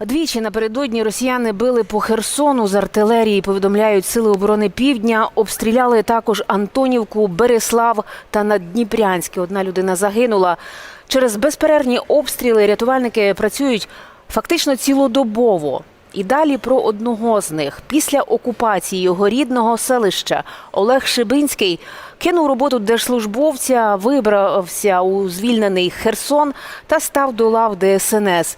Двічі напередодні росіяни били по Херсону з артилерії. Повідомляють сили оборони Півдня. Обстріляли також Антонівку, Береслав та Наддніпрянське. Одна людина загинула. Через безперервні обстріли рятувальники працюють фактично цілодобово. І далі про одного з них. Після окупації його рідного селища Олег Шибинський кинув роботу держслужбовця, вибрався у звільнений Херсон та став до лав ДСНС.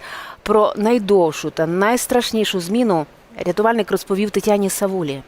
Про найдовшу та найстрашнішу зміну рятувальник розповів Тетяні Савулі.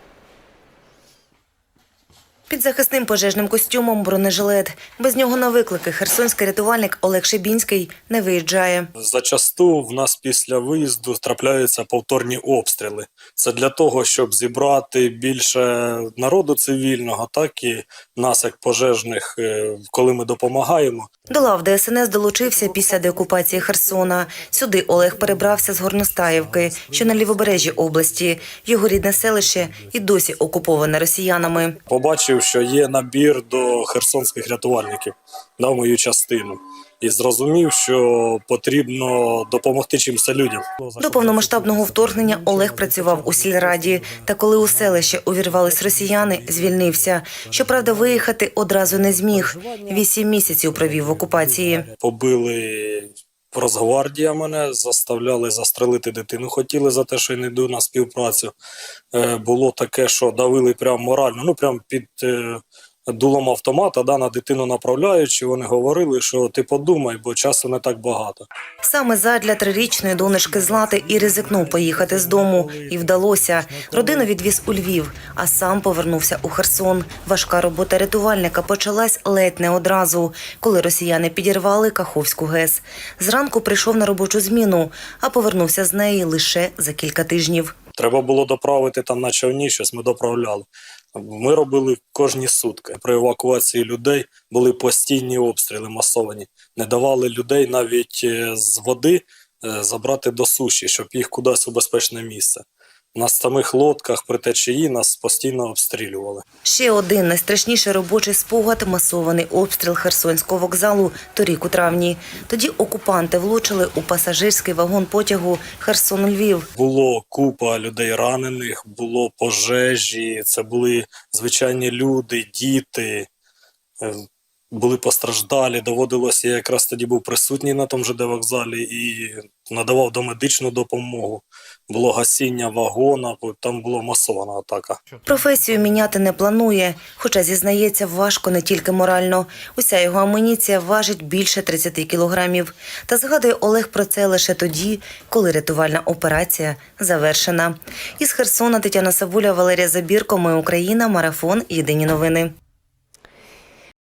Під захисним пожежним костюмом бронежилет. Без нього на виклики херсонський рятувальник Олег Шибінський не виїжджає. Зачасту в нас після виїзду трапляються повторні обстріли. Це для того, щоб зібрати більше народу цивільного, так і нас, як пожежних, е, коли ми допомагаємо. До лав ДСНС долучився після деокупації Херсона. Сюди Олег перебрався з Горностаївки, що на лівобережжі області. Його рідне селище і досі окуповане росіянами. Побачив, що є набір до херсонських рятувальників на мою частину. І зрозумів, що потрібно допомогти чимось людям. До повномасштабного вторгнення Олег працював у сільраді. Та коли у селище увірвались росіяни, звільнився. Щоправда, виїхати одразу не зміг. Вісім місяців провів в окупації. Побили Росгвардія мене, заставляли застрелити дитину. Хотіли за те, що я не йду на співпрацю. Е, було таке, що давили прямо морально, ну прямо під е, дулом автомата, да, на дитину направляючи. Вони говорили, що ти подумай, бо часу не так багато. Саме задля трирічної донечки Злати і ризикнув поїхати з дому. І вдалося. Родину відвіз у Львів, а сам повернувся у Херсон. Важка робота рятувальника почалась ледь не одразу, коли росіяни підірвали Каховську ГЕС. Зранку прийшов на робочу зміну, а повернувся з неї лише за кілька тижнів. Треба було доправити там на човні, щось ми доправляли. Ми робили кожні сутки. При евакуації людей були постійні обстріли масовані. Не давали людей навіть е, з води е, забрати до суші, щоб їх кудись у безпечне місце. На самих лодках при течії нас постійно обстрілювали. Ще один найстрашніший робочий спогад масований обстріл Херсонського вокзалу торік у травні. Тоді окупанти влучили у пасажирський вагон потягу Херсон-Львів. Було купа людей ранених, було пожежі, це були звичайні люди, діти. е, Були постраждалі, доводилося, я якраз тоді був присутній на тому ЖД вокзалі і надавав домедичну допомогу. Було гасіння вагона, там була масована атака. Професію міняти не планує, хоча зізнається, важко не тільки морально. Уся його амуніція важить більше 30 кілограмів. Та згадує Олег про це лише тоді, коли рятувальна операція завершена. Із Херсона Тетяна Савуля, Валерія Забірко. Ми Україна. Марафон. Єдині новини.